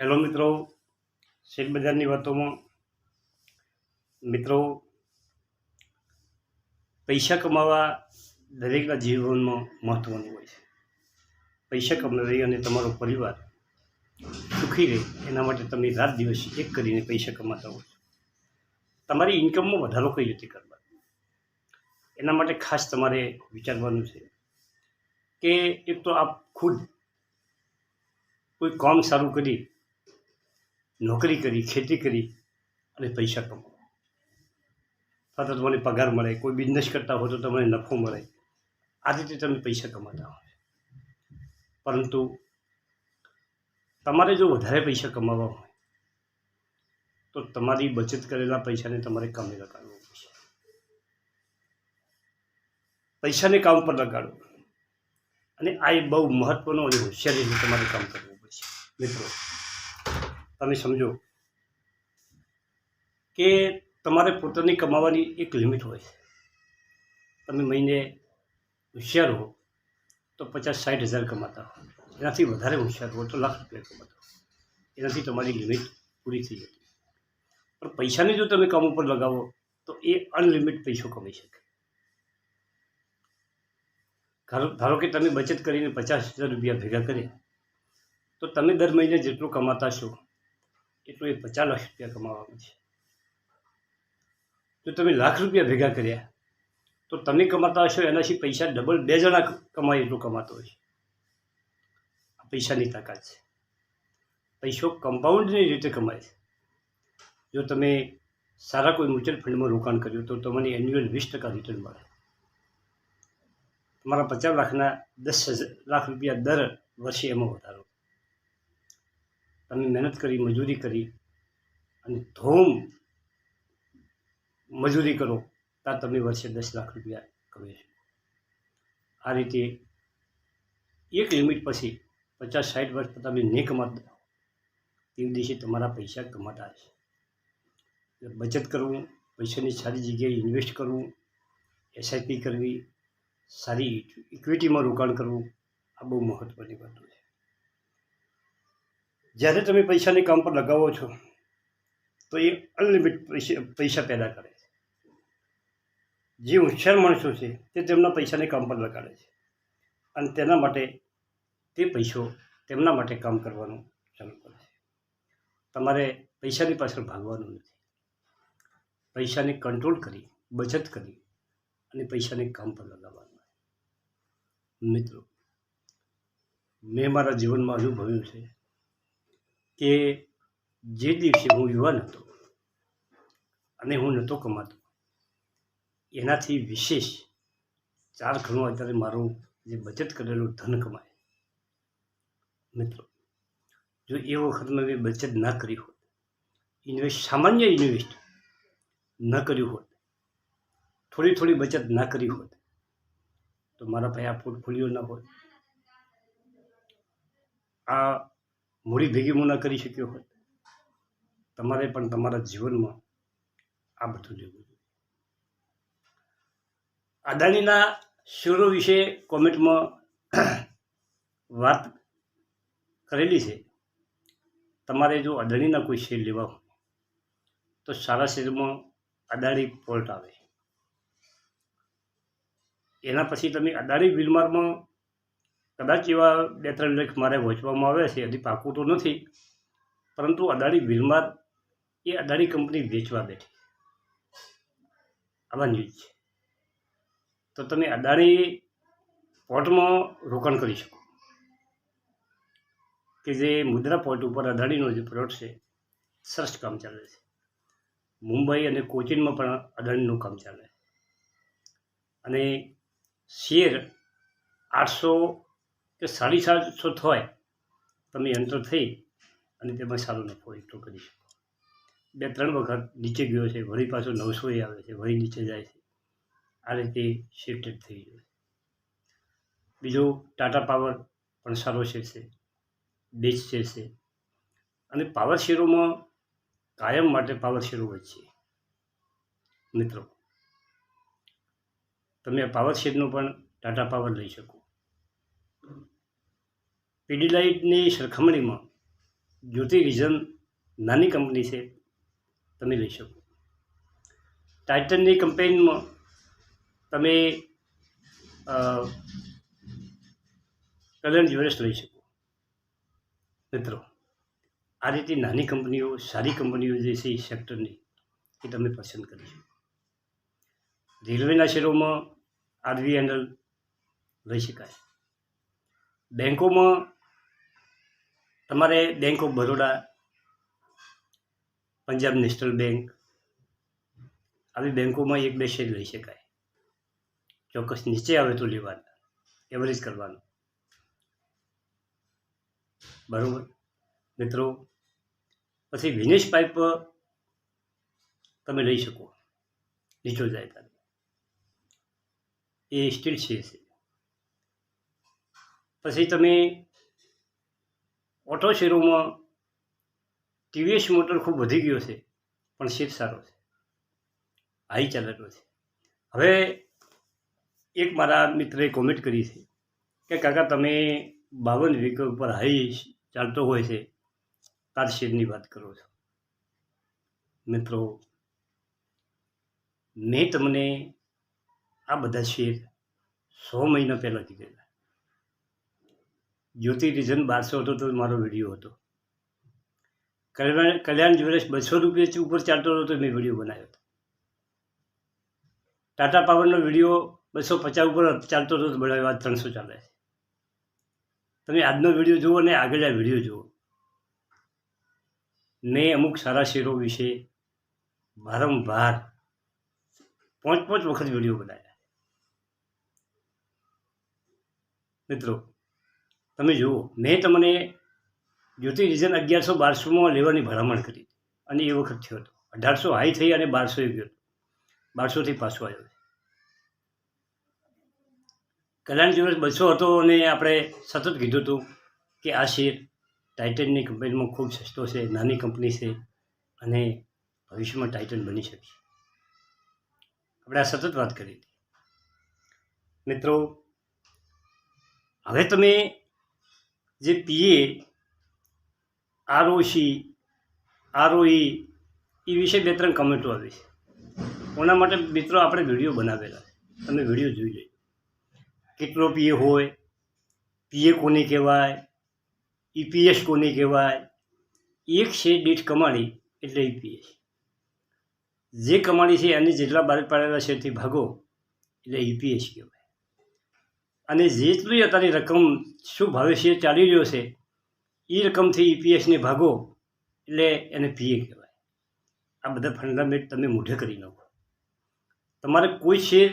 Hello મિત્રો શેરબજારની વાતોમાં. મિત્રો, પૈસા કમાવા દરેકના જીવનમાં મહત્ત્વનું હોય છે. પૈસા કમાવી અને તમારો પરિવાર સુખી રહે, એના માટે તમે રાત દિવસ એક કરીને પૈસા કમાતા હો છો. તમારી ઇન્કમમાં વધારો કઈ રીતે કરવા? એના માટે ખાસ તમારે વિચારવાનું છે કે એક તો આપ ખુદ કોઈ કામ સારું કરી નોકરી કરી, ખેતી કરી અને પૈસા કમાવો. અથવા તમને પગાર મળે, કોઈ બિઝનેસ કરતા હો તો તમને નફો મળે. આ રીતે તમે પૈસા કમાતા હોય પરંતુ તમારે જો વધારે પૈસા કમાવા હોય, તો તમારી બચત કરેલા પૈસાને તમારે કામે લગાડવો પડશે. પૈસાને કામ પર લગાડો. અને આ એક બહુ મહત્ત્વનો અને હોશિયારીથી તમારે કામ કરવું પડશે. મિત્રો તમે સમજો કે તમારે પોતાની કમાવાની એક લિમિટ હોય છે. તમે મહિને હોશિયાર હો તો પચાસ સાઠ હજાર કમાતા હો. એનાથી વધારે હોશિયાર હો તો લાખ રૂપિયા કમાતા એનાથી તમારી લિમિટ પૂરી થઈ જતી પણ પૈસાને જો તમે કામ ઉપર લગાવો તો એ અનલિમિટ પૈસો કમાઈ શકે. ધારો કે તમે બચત કરીને પચાસ હજાર રૂપિયા ભેગા કર્યા, તો તમે દર મહિને જેટલું કમાતા છો એટલું એ પચાસ લાખ રૂપિયા કમાવાનું છે. જો તમે લાખ રૂપિયા ભેગા કર્યા, તો તમે કમાતા હશો, એનાથી પૈસા ડબલ બે જણા કમાય એટલું કમાતો હોય આ પૈસાની તાકાત છે. પૈસો કમ્પાઉન્ડની રીતે કમાય છે. જો તમે સારા કોઈ મ્યુચ્યુઅલ ફંડમાં રોકાણ કર્યું, તો તમને એન્યુઅલ વીસ ટકા રિટર્ન મળે. તમારા પચાસ લાખના દસ લાખ રૂપિયા દર વર્ષે એમાં વધારો તમે મહેનત કરી, મજૂરી કરી અને ધૂમ મજૂરી કરો ત્યાં તમે વર્ષે દસ લાખ રૂપિયા કમાઈ શકો. આ રીતે એક લિમિટ પછી પચાસ સાઠ વર્ષ પર તમે નહીં કમાતા, તે દિવસે તમારા પૈસા કમાતા હશે. એટલે બચત કરવું, પૈસાની સારી જગ્યાએ ઇન્વેસ્ટ કરવું એસઆઈપી કરવી, સારી ઇક્વિટીમાં રોકાણ કરવું, આ બહુ મહત્ત્વની વાતો છે. જ્યારે તમે પૈસાને કામ પર લગાવો છો, તો એ અનલિમિટ પૈસા પૈસા પેદા કરે છે. જે હોશિયાર માણસો છે, તે તેમના પૈસાને કામ પર લગાડે છે. અને તેના માટે તે પૈસો તેમના માટે કામ કરવાનું ચાલુ કરે છે. તમારે પૈસાની પાછળ ભાગવાનું નથી. પૈસાને કંટ્રોલ કરી, બચત કરી અને પૈસાને કામ પર લગાવવાનું મિત્રો, મેં મારા જીવનમાં અનુભવ્યું છે કે જે દિવસે હું યુવાન હતો અને હું નહોતો કમાતો, એનાથી વિશેષ ચાર ઘણું અત્યારે મારું જે બચત કરેલું ધન કમાય. મિત્રો, જો એ વખતમાં મેં બચત ના કરી હોત ઇન્વેસ્ટ સામાન્ય ઇન્વેસ્ટ ન કર્યું હોત, થોડી થોડી બચત ના કરી હોત, તો મારા પાસે આ પોર્ટફોલિયો ના હોત. આ મૂડી ભેગી હું ના કરી શક્યો હોત, તમારે પણ તમારા જીવનમાં આ બધું લેવું જોઈએ. અદાણીના શેરો વિશે કોમેન્ટમાં વાત કરેલી છે. તમારે જો અદાણીના કોઈ શેર લેવા હોય, તો સારા શેરમાં અદાણી પોર્ટ આવે. એના પછી તમે અદાણી વિલમારમાં કદાચ એવા બે ત્રણ લેખ મારે વચવામાં આવ્યા છે, હજી પાકું તો નથી. પરંતુ અદાણી વિલમાર એ અદાણી કંપની વેચવા બેઠી. આવા ન્યૂઝ છે. તો તમે અદાણી પોર્ટમાં રોકાણ કરી શકો. કે જે મુદ્રા પોર્ટ ઉપર અદાણીનો જે પ્લોટ છે સરસ કામ ચાલે છે. મુંબઈ અને કોચીનમાં પણ અદાણીનું કામ ચાલે. અને શેર આઠસો કે સાડી સાતસો થાય તમે એન્ટર થઈ અને તેમાં સારો નફો એટલો કરી શકો. બે ત્રણ વખત નીચે ગયો છે, વળી પાછો નવસો એ આવે છે, વળી નીચે જાય છે. આ રીતે શિફ્ટેડ થઈ ગયો બીજો ટાટા પાવર પણ સારો શેર છે બેચ શેર છે. અને પાવર શેરોમાં કાયમ માટે પાવર શેરો હોય છે. મિત્રો, તમે પાવર શેરનું પણ ટાટા પાવર લઈ શકો. પીડીલાઇટની સરખામણીમાં જ્યોતિ વિઝન નાની કંપની છે, તમે લઈ શકો. ટાઇટનની કંપેનમાં તમે કલર જ્વેલર્સ લઈ શકો. મિત્રો, આ રીતે નાની કંપનીઓ, સારી કંપનીઓ જે છે એ સેક્ટરની, એ તમે પસંદ કરી શકો. રેલવેના શેરોમાં આરવી હેન્ડલ લઈ શકાય. બેંકોમાં તમારે bank of Baroda Punjab national bank આવી બેંકોમાં એક બે શેર લઈ શકાય. ચોક્કસ નીચે આવે તો લેવાના એવરેજ કરવાનું. બરાબર? મિત્રો, પછી વિનેશ પાઇપ તમે લઈ શકો. નીચો જાય ત્યારે એ સ્ટીલ છે છે. પછી તમે ઓટો શેરોમાં ટીવીએસ મોટર ખૂબ વધી ગયો છે, પણ શેર સારો છે. હાઈ ચાલેલો છે. હવે એક મારા મિત્રએ કોમેન્ટ કરી છે કે, કાકા, તમે બાવન વીક ઉપર હાઈ ચાલતો હોય છે, તાર શેરની વાત કરો છો? મિત્રો, મેં તમને આ બધા શેર સો મહિના પહેલાં કીધેલા જ્યોતિ રીઝન બારસો હતો તો મારો વીડિયો હતો. કલ્યાણ કલ્યાણ જ્વેલર્સ બસો રૂપિયા ઉપર ચાલતો હતો મેં વીડિયો બનાવ્યો હતો. ટાટા પાવરનો વીડિયો બસો પચાસ ઉપર ચાલતો હતો બનાવ્યો આજ ત્રણસો ચાલે છે. તમે આજનો વીડિયો જુઓ અને આગળના વીડિયો જુઓ. મેં અમુક સારા શેરો વિશે વારંવાર પાંચ પાંચ વખત વીડિયો બનાવ્યા. મિત્રો તમે જુઓ, મેં તમને જ્યોતિ રીઝન અગિયારસો બારસોમાં લેવાની ભલામણ કરી અને એ વખત થયો હતો. અઢારસો હાઈ થઈ અને બારસો ગયો હતો. બારસોથી પાછો આવ્યો કલ્યાણ દિવસ બસો હતો અને આપણે સતત કીધું હતું કે આ શેર ટાઇટનની કંપનીમાં ખૂબ સસ્તો છે, નાની કંપની છે અને ભવિષ્યમાં ટાઇટન બની શકશે આપણે આ સતત વાત કરી હતી. મિત્રો, હવે તમે જે પીએ આરઓસી આરઓઈ એ વિશે બે ત્રણ કમેન્ટો આવી છે કોના માટે મિત્રો આપણે વીડિયો બનાવેલા. છે તમે વીડિયો જોઈ લેજો. કેટલો પીએ હોય, પીએ કોને કહેવાય ઈપીએસ કોને કહેવાય એક છે દીઠ કમાણી, એટલે ઈપીએસ જે કમાણી છે એની જેટલા બહાર પાડેલા છે તે ભાગો, એટલે ઈપીએસ કહેવાય. અને જેટલી અત્યારે રકમ શું ભાવે શેર ચાલી રહ્યો છે એ રકમથી ઈપીએસને ભાગો, એટલે એને પીએ કહેવાય. આ બધા ફંડામેન્ટ તમે મૂઢે કરી નાખો. તમારે કોઈ શેર,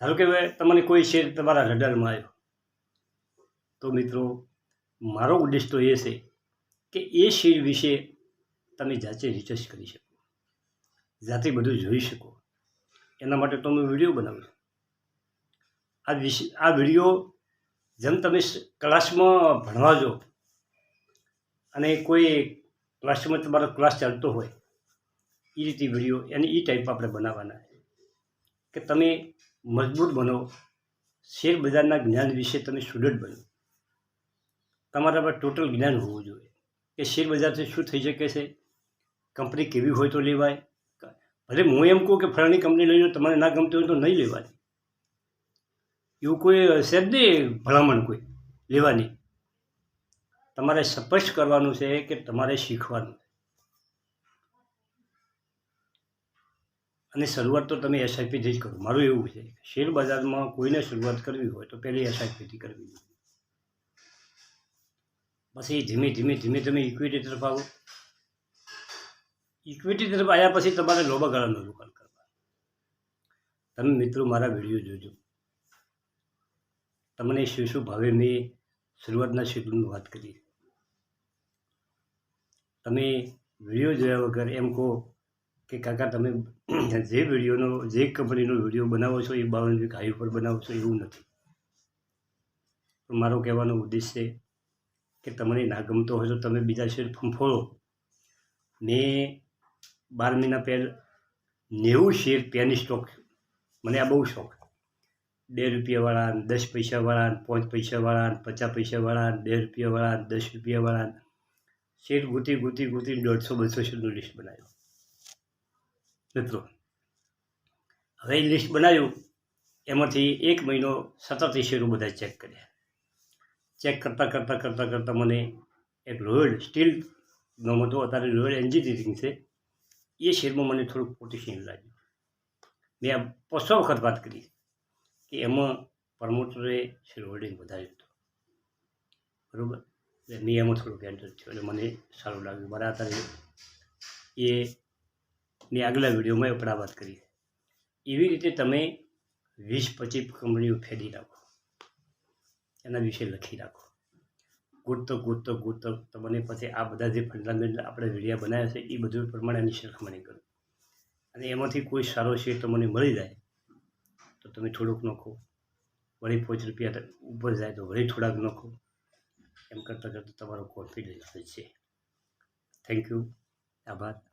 ધારો કે તમને કોઈ શેર તમારા રડારમાં આવ્યો. તો મિત્રો, મારો ઉદ્દેશ તો એ છે કે એ શેર વિશે તમે જાતે રિસર્ચ કરી શકો. જાતે બધું જોઈ શકો. એના માટે તો હું વીડિયો બનાવું આ વિશે આ વીડિયો જેમ તમે ક્લાસમાં ભણવા જો અને કોઈ ક્લાસમાં તમારો ક્લાસ ચાલતો હોય એ રીતે વીડિયો એને એ ટાઈપ આપણે બનાવવાના. કે તમે મજબૂત બનો શેર બજારના જ્ઞાન વિશે તમે સ્ટુડન્ટ બનો. તમારા પર ટોટલ જ્ઞાન હોવું જોઈએ. કે શેર બજારથી શું થઈ શકે છે? કંપની કેવી હોય તો લેવાય? ભલે હું એમ કહું કે ફલાણી કંપની લઈ લો, તમારે ના ગમતી હોય તો નહીં લેવાની. એવું કોઈ છે જ નહીં, ભલામણ કોઈ, લેવાની. તમારે સ્પષ્ટ કરવાનું છે કે તમારે શીખવાનું. અને શરૂઆત તો તમે એસઆઈપીથી જ કરો. મારું એવું છે શેર બજારમાં કોઈને શરૂઆત કરવી હોય તો પહેલી એસઆઈપીથી કરવી જોઈએ. પછી ધીમે ધીમે ધીમે ધીમે ઇક્વિટી તરફ આવો. ઇક્વિટી તરફ આવ્યા પછી તમારે લોબા ગાળાનું રોકાણ કરવા તમે મિત્રો મારા વીડિયો જોજો. તમને શું શું ભાવે મેં શરૂઆતના શેડ્યુલની વાત કરી. તમે વીડિયો જોયા વગર એમ કહો કે કાકા તમે જે વિડીયોનો, જે કંપનીનો વીડિયો બનાવો છો એ બાવન વીક હાઈ ઉપર બનાવો છો એવું નથી. મારો કહેવાનો ઉદ્દેશ છે કે તમને ના ગમતો હોય તો તમે બીજા શેર ફંફોળો મેં બાર મહિના પહેલાં નેવું શેર પેની સ્ટોક, મને આ બહુ શોખ. બે રૂપિયાવાળા દસ પૈસાવાળા પાંચ પૈસાવાળા પચાસ પૈસાવાળા બે રૂપિયાવાળા દસ રૂપિયાવાળા શેર ગૂંથી ગૂંથી ગૂંથી દોઢસો બસો શેરનું લિસ્ટ બનાવ્યું. મિત્રો, હવે લિસ્ટ બનાવ્યું, એમાંથી એક મહિનો સતત એ શેરો બધા ચેક કર્યા. ચેક કરતાં કરતાં કરતાં કરતાં મને એક રોયલ સ્ટીલ ગમતો અત્યારે રોયલ એન્જિનિયરિંગ છે, એ શેરમાં મને થોડુંક પોટેશિયમ લાગ્યું. મેં આ પસો વખત વાત કરી. કે એમાં પ્રમોટરે શેર હોલ્ડિંગ વધાર્યું હતું. બરાબર? એટલે મેં એમાં થોડુંક એન્ટર થયું એટલે મને સારું લાગ્યું. મારા એ મેં આગલા વિડીયોમાં પણ આ વાત કરી. એવી રીતે તમે વીસ પચીસ કંપનીઓ ફેરી રાખો એના વિશે લખી રાખો ગોતતો ગોતતો ગોતતો તમને પછી આ બધા જે ફંડામેન્ટલ આપણે વીડિયો બનાવ્યા છે, એ બધું પ્રમાણે એની સરખામણી કરો. અને એમાંથી કોઈ સારો શેર તમને મળી જાય. તો તમે થોડુંક નાખો. વળી પાંચ રૂપિયા ઉપર જાય તો વળી થોડાક નાખો. એમ કરતાં કરતાં તમારો કોન્ફિડન્સ વધશે. થેન્ક યુ આભાર.